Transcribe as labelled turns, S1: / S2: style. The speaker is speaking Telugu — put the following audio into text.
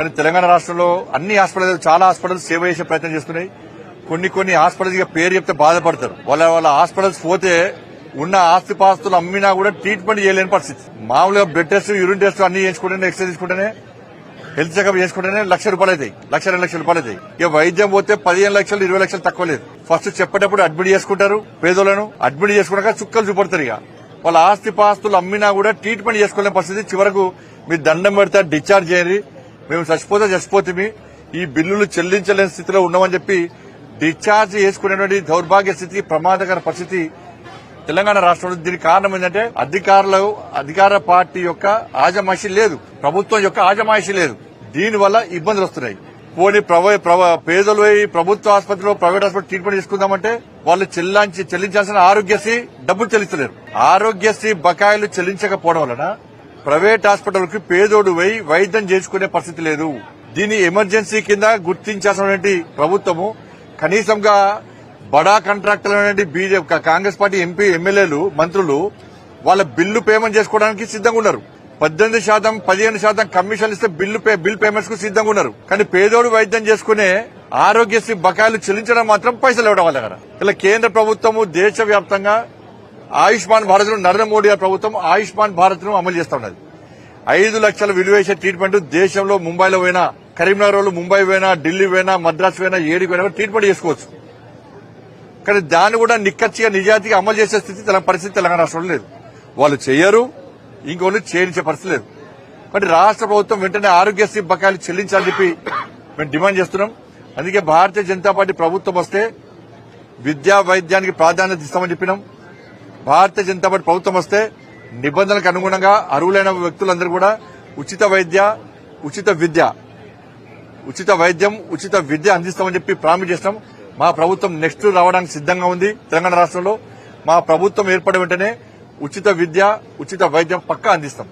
S1: కానీ తెలంగాణ రాష్ట్రంలో అన్ని హాస్పిటల్ చాలా హాస్పిటల్స్ సేవ చేసే ప్రయత్నం చేస్తున్నాయి. కొన్ని కొన్ని హాస్పిటల్స్ ఇక పేరు చెప్తే బాధపడతారు. వాళ్ళ వాళ్ళ హాస్పిటల్స్ పోతే ఉన్న ఆస్తిపాస్తులు అమ్మినా కూడా ట్రీట్మెంట్ చేయలేని పరిస్థితి. మామూలుగా బ్లడ్ టెస్ట్ యూరిన్ టెస్ట్ అన్ని చేసుకుంటేనే ఎక్స్రే తీసుకుంటేనే హెల్త్ చెకప్ చేసుకుంటేనే లక్ష రూపాయలు అవుతాయి. లక్ష రెండు లక్షల రూపాయలు అవుతాయి. ఇక వైద్యం పోతే పదిహేను లక్షలు ఇరవై లక్షలు తక్కువ లేదు. ఫస్ట్ చెప్పేటప్పుడు అడ్మిట్ చేసుకుంటారు పేదోళ్ళను అడ్మిట్ చేసుకున్నాక చుక్కలు చూపడతారు ఇక. వాళ్ళ ఆస్తి పాస్తులు అమ్మినా కూడా ట్రీట్మెంట్ చేసుకోలేని పరిస్థితి. చివరకు మీరు దండం పెడితే డిశ్చార్జ్ చేయండి. మేము చచ్చిపోతే చచ్చిపోతే ఈ బిల్లులు చెల్లించలేని స్థితిలో ఉన్నామని చెప్పి డిశ్చార్జ్ చేసుకునేటువంటి దౌర్భాగ్య స్థితి ప్రమాదకర పరిస్థితి తెలంగాణ రాష్ట్రంలో దీనికి కారణం ఏంటంటే అధికారులు అధికార పార్టీ యొక్క ఆజమాయిషి లేదు. ప్రభుత్వం యొక్క ఆజమాయిషి లేదు. దీనివల్ల ఇబ్బందులు వస్తున్నాయి. పోనీ పేదలు ప్రభుత్వ ఆసుపత్రిలో ప్రైవేట్ ఆసుపత్రి ట్రీట్మెంట్ తీసుకుందామంటే వాళ్ళు చెల్లించి చెల్లించాల్సిన ఆరోగ్యశ్రీ డబ్బులు చెల్లించలేరు ఆరోగ్యశ్రీ బకాయిలు చెల్లించకపోవడం వలన ప్రైవేట్ హాస్పిటల్కి పేదోడు పోయి వైద్యం చేసుకునే పరిస్థితి లేదు. దీన్ని ఎమర్జెన్సీ కింద గుర్తించాల్సినటువంటి ప్రభుత్వము కనీసంగా బడా కాంట్రాక్టర్లు బీజేపీ కాంగ్రెస్ పార్టీ ఎంపీ ఎమ్మెల్యేలు మంత్రులు వాళ్ళ బిల్లు పేమెంట్ చేసుకోవడానికి సిద్ధంగా ఉన్నారు. పద్దెనిమిది శాతం పదిహేను శాతం కమిషన్ ఇస్తే బిల్లు పే బిల్ పేమెంట్స్కు సిద్ధంగా ఉన్నారు. కానీ పేదోడు వైద్యం చేసుకునే ఆరోగ్యశ్రీ బకాయిలు చెల్లించడం మాత్రం పైసలు ఇవ్వడం వాళ్ళ దగ్గర ఇలా కేంద్ర ప్రభుత్వము దేశవ్యాప్తంగా ఆయుష్మాన్ భారత్ నరేంద్ర మోడీ గారి ప్రభుత్వం ఆయుష్మాన్ భారత్ను అమలు చేస్తా ఉన్నది. ఐదు లక్షల విలువేసే ట్రీట్మెంట్ దేశంలో ముంబైలో పోయినా కరీంనగర్లో ముంబై పోయినా ఢిల్లీ పోయినా మద్రాసు పోయినా ఏడికి పోయినా ట్రీట్మెంట్ చేసుకోవచ్చు. కానీ దాన్ని కూడా నిక్కచ్చిగా నిజాతిగా అమలు చేసే స్థితి పరిస్థితి తెలంగాణ రాష్ట్రంలో లేదు. వాళ్ళు చేయరు ఇంకోళ్ళు చేయించే పరిస్థితి లేదు. కాబట్టి రాష్ట్ర ప్రభుత్వం వెంటనే ఆరోగ్యశ్రీ బకాయిలు చెల్లించాలని చెప్పి మేము డిమాండ్ చేస్తున్నాం. అందుకే భారతీయ జనతా పార్టీ ప్రభుత్వం వస్తే విద్యా వైద్యానికి ప్రాధాన్యత ఇస్తామని చెప్పినాం. భారతీయ జనతా పార్టీ ప్రభుత్వం వస్తే నిబంధనలకు అనుగుణంగా అర్హులైన వ్యక్తులందరూ కూడా ఉచిత వైద్య ఉచిత విద్య ఉచిత వైద్యం ఉచిత విద్య అందిస్తామని చెప్పి ప్రామిస్ చేస్తాం మా ప్రభుత్వం నెక్స్ట్ రావడానికి సిద్ధంగా ఉంది తెలంగాణ రాష్ట్రంలో. మా ప్రభుత్వం ఏర్పడిన వెంటనే ఉచిత విద్య ఉచిత వైద్యం పక్కా అందిస్తాం.